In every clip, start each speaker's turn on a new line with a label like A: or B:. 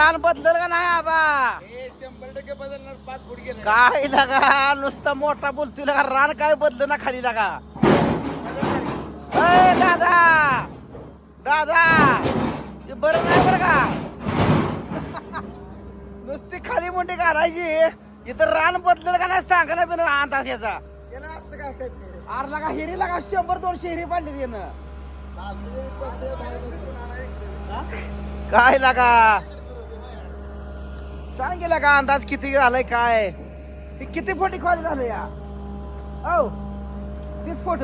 A: रान बदलल का नाही आबा?
B: शंभर टक्के बदलणार पाच फूट गेले.
A: काय लगा नुसता मोठा बोलतोय लगा रान काय बदल ना खाली लगा अय दादा! दादा! ते बरं नाही बरं का? नुसती खाली मोठी घालायची. इथं रान बदलल का नाही सांगा ना बिन अंदाज याचा.
B: अर्थ काय ते?
A: आर लगा हिरी लगा शंभर दोनशे हिरी पाडली त्यानं
B: चालतं ते पस्तीस, दहा रुपये.
A: काय लागा सांग का अंदाज किती झालाय काय हे किती फोटी खाली झालं या औ तीस फोट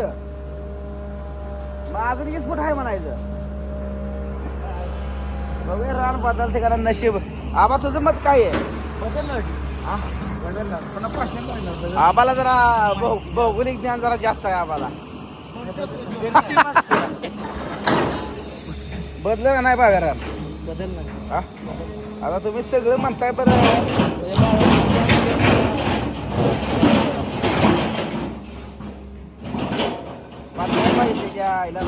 A: मग अजून वीस फूट आहे म्हणायचं बघूया रान बदलते कारण नशीब आबा तुझं मत काय आहे? हा?
B: पाचशे. बदल.
A: आबाला जरा भौ- भौगोलिक ज्ञान जरा जास्त आहे आबाला बदल नाही बाबा रान
B: बदलणार.
A: हा? आता तुम्ही सगळं म्हणताय बरं. आईला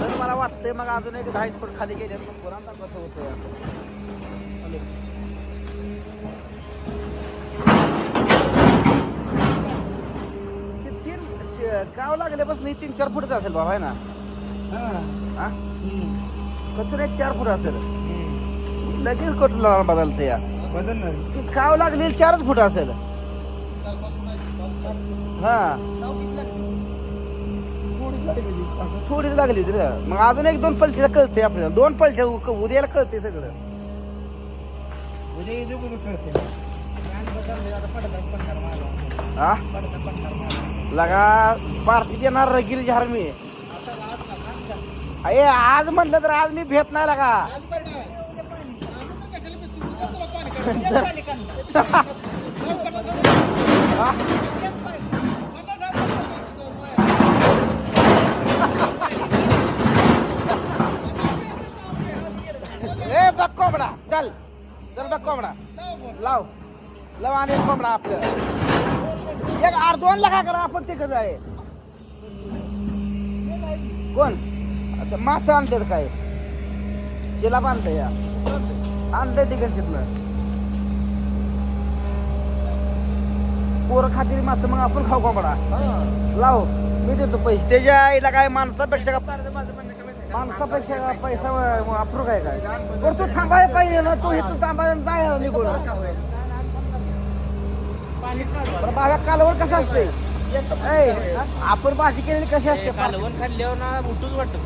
A: तर मला वाटतंय मग अजून एक दहा फूट खाली गेले मग पुन्हा कसं होतं ते गाव लागल्यापासून हे तीन चार फुटच असेल बाबा आहे ना?
B: हा.
A: एक चार फूट असेल. लगेच कुठला बदलतं या
B: बदलणार.
A: ती काव लागलेली चारच फूट असेल हा
B: थोडीच लागली.
A: लागली तर मग अजून एक दोन पलटीला कळते आपल्याला दोन पलट्या उद्याला कळते सगळं
B: उद्या कळते.
A: हा. लगा पार्टीत येणार रगील झार मी?
B: अरे आज
A: म्हटलं तर आज मी भेट नाही लगा. ए बघ कोंबडा चल. चल बघ कोबडा. लाव. लाव आणि कोबडा आपलं. एक आर दोन लाखा करा आपण तिकडे आहे कोण? आता मासं आणतात काय? चिला बांधतं या. आणलंय तिकडच्यातनं पोरं खातील मासं मग आपण खाऊ कोंबडा. लाव मी देतो पैसे. त्याच्या आईला काय माणसापेक्षा का? माणसापेक्षा का पैसा अप्रूव काय काय? पण तू थांबायला पाहिजे ना तू इथं थांबायला जायला निघून
B: का होईल? पाणीच नाही
A: बरं बागा कालवण कसं असते आपण भाजी केलेली कशी असते?
C: कालवण खाल्ल्यावर ना उठूच वाटत?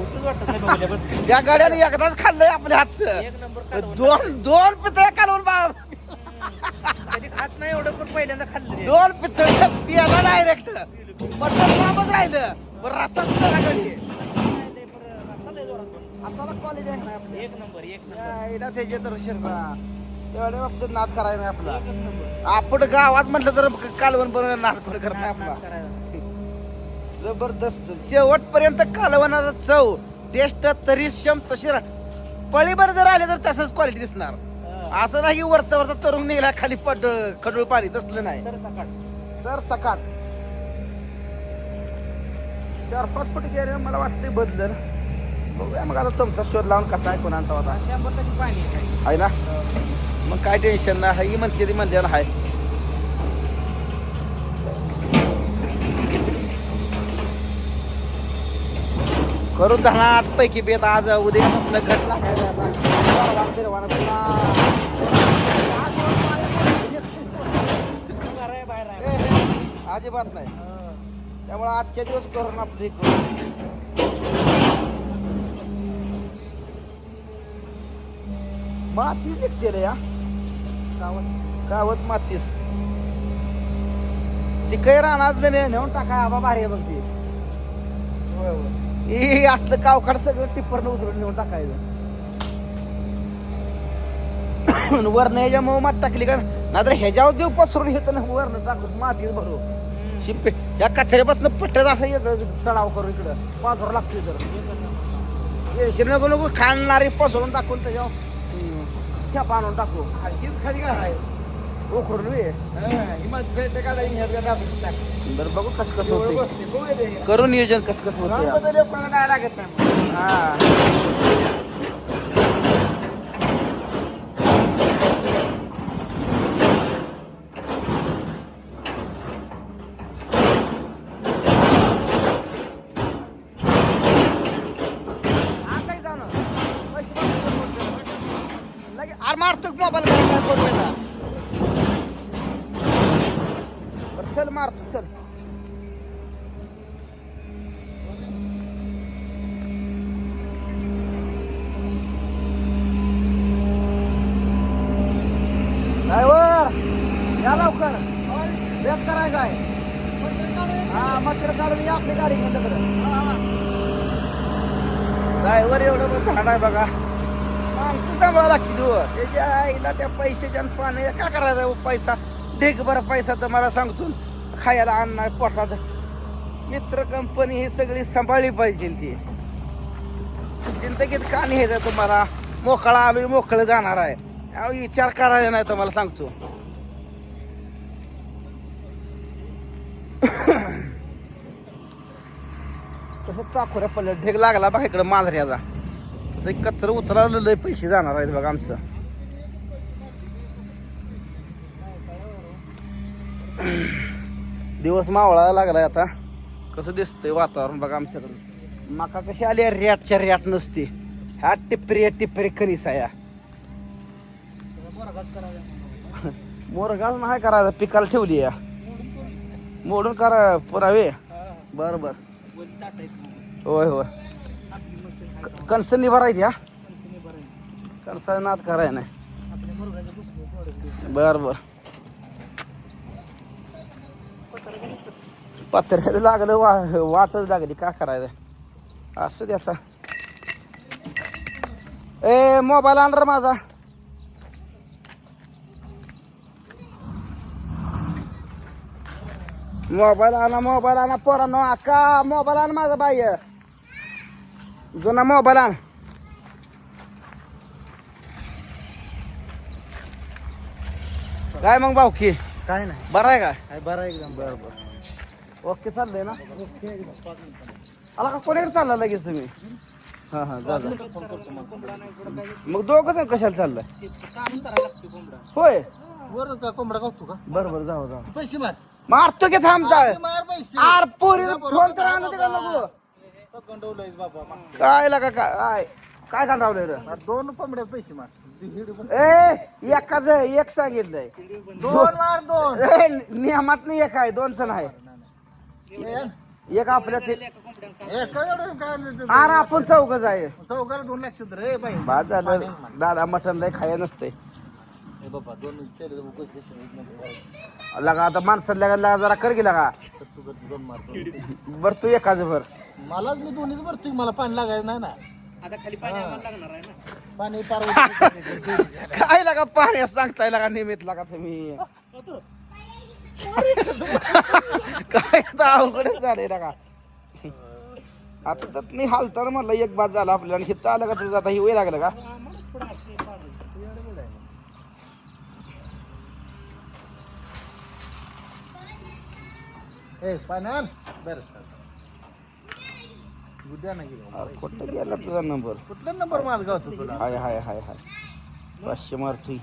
C: उठूच वाटत बघल्यापास
A: त्या गाड्याने एकदाच खाल्लंय आपल्या हातचं.
C: कालवण.
A: दोन दोन पितळ्या कालवून बा
C: कधी खात नाही एवढं पण पहिल्यांदा खाल्लं.
A: दोन पितळ्या पियाला डायरेक्ट मटण कामच राहिलं. रस्ता सुद्धा लागली
C: पण.
A: आपल्याला कॉलेज आहे
C: एक नंबर एक नंबर.
A: या, त्याचे तर शर्मा तेवढ्या बाबतीत नाद करायला नाही आपला. आपण गावात म्हटलं तर कालवण पण नाद कोण करत नाही आपला. जबरदस्त. शेवटपर्यंत कालवणाचा चव टेस्ट तरी शम तशी पळीभर जर आले तर तसंच क्वालिटी दिसणार.
C: हा.
A: असं नाही वरचा वरचा तरुण निघाला खाली पड खडूळ पाणी तसलं नाही.
C: सर सकाळ.
A: तर सकाळ. चार पाच फुट गेले मला वाटते बदलल. बघूया मग आता तुमचा शोध लावून कसा आहे कोणाचा होता.
C: आहे.
A: ना? मग काय टेन्शन नाही. ही म्हणते ती म्हणजे आहे करून आठ पैकी बेत आज उद्या मस्त घटला फिरवाना अजिबात नाही.
C: हा.
A: त्यामुळे आजच्या दिवस करून आपली माती निघते रे या. गावात. मातीच ती काही राहणार नेऊन टाका आबा भारी बघ ती. हे असलं कावकाड सगळं टिप्परनं उतरून नेऊन टाकायचं. वरनं ह्याच्या मग मात टाकली का नाहीतर ह्याच्यावर देव पसरून घेतं ना वरनं टाकून माती भरू. शिंपे या कचऱ्यापासून पट्ट्यात असं इकडं तळाव करू इकडं. पाझर लागते तर. नको नको खाणारी पसरून टाकून त्याच्यावर ठेपा आणून टाकू
B: खाली काय आहे?
A: बरं बघू कसं होतं. करू नियोजन कसं कसं होतं
B: काय लागत नाही.
A: हा मारतो मोबाईल काय फोन पहिला चल मारतो चल. ड्रायव्हर या लवकर. वेट करायचं आहे. हा मटर काढून या आपली गाडी माझ्याकडे ड्रायव्हर एवढं झाड आहे बघा. माणसं सांभाळा लागते तू त्याच्या आईला त्या पैशाच्या आणि का करायचा करायचं हो पैसा? ढेक बरा पैसा तर मला सांगतो. खायला आणणार पोटात. मित्र कंपनी ही सगळी सांभाळली पाहिजे ती. जिंदगीत का नाही आहे तुम्हाला? मोकळा आलो मोकळं जाणार आहे. अहो, विचार करायचा नाही तुम्हाला सांगतो. तसं चाकोऱ्या पडलं ढेग लागला बघा इकडं मांजऱ्याचा ते कचरं उचलायला लय पैसे जाणार आहेत बघा आमचं. दिवस मावळायला लागलाय आता. कसं दिसतंय वातावरण बघा आमच्याकडे माका कशी आली रॅटच्या रॅट नसते. ह्या टिपरी टिपरी कणीस आहे मोरगाज नाही करायचं पिकाला ठेवली या. मोडून करा पुरावे. बर बर. होय होय. क- कणसं निभारायची हा कणसं नाद कराय नाही बर बर पत्र्याला लागलं वा वाटच लागली काय करायचं असू दे आता ए मोबाईल आण रे माझा मोबाईल आणा मोबाईल आणा पोरांनो अक्का मोबाईल आण माझा बाई जुना मोबाईल आण काय मग भाऊकी
C: काय नाही.
A: बरं आहे का?
C: काय बरं एकदम.
A: बर बर. ओके चाललंय ना? आला का? कोणीकडे चालला लगेच तुम्ही? हा हा जा. मग दोघं जण कशाला चाललाय? होय.
B: वर का कोंबडा गावतो का?
A: बर बर जाऊ जाऊ.
B: पैसे मार.
A: मारतो की थांब जा.
B: मार पैसे.
A: आर पोरी फोन तर आणू दे का नको? काय लागा काय काय काय काढावलंय रे?
B: दोन कोंबड्यात पैसे मार.
A: ए एकाच एक सांगितलंय.
B: दोन मार दोन.
A: ए, नियमात नाही एक आहे दोनच नाही. एक आपल्या ते आर आपण चौकच आहे
B: चौकाला दोन लागतात रे बाई.
A: बाद झालं. दादा मटन लय खाय नसते
B: हे बाबा दोन केले तर उगाच कशी नाही.
A: लगा आता माणसात लगा लगा जरा कर का
B: तर तू दोन मारतो
A: बर तू एकाच भर.
B: मलाच मी दोन्हीच भरतोय मला पाणी लागायचं नाही ना.
C: आता खाली पाणी आम्हाला लागणार आहे ना.
B: पाणी पार
A: काय लागा पाण्यात सांगताय लागा निमित लागा तुम्ही. काय आता अवघडच झालंय लागा. आता तर मी हालताना म्हणलं एक बाद झाला आपल्याला आणि हिथं आलं का तुझं आता ही वय लागलं का?
B: ए पाणी आण बरं सर. उद्या गेलो.
A: कुठं गेला तुझा नंबर?
B: कुठला नंबर माझा गावतो तुला?
A: हाय हाय हाय हाय. पाचशे मार ठीक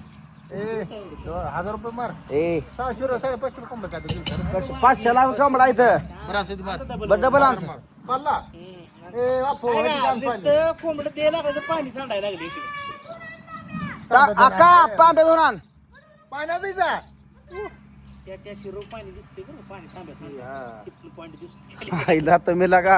B: ए तो हजार रुपये मार.
A: ए.
B: सहाशे रुपये साडेपाचशे रुपये कोंबडा काय?
A: कश- पाचशेला कमडा इथं.
B: बरं असं ते
A: बरं डबल आन्सर
B: पाला. ए बापू
C: काय
B: वरती
C: नाही,
B: जाऊन पाणी.
C: नुसतं कोंबडं ते लागायचं पाणी सांडायला लागले इकडे.
A: आका पांबे धरून आण
B: पाण्यात जा.
C: त्या त्या शिरो पाणी दिसते बरं पाणी तांब्या सांगा. पाणी दिसते
A: आईला तुम्ही लगा.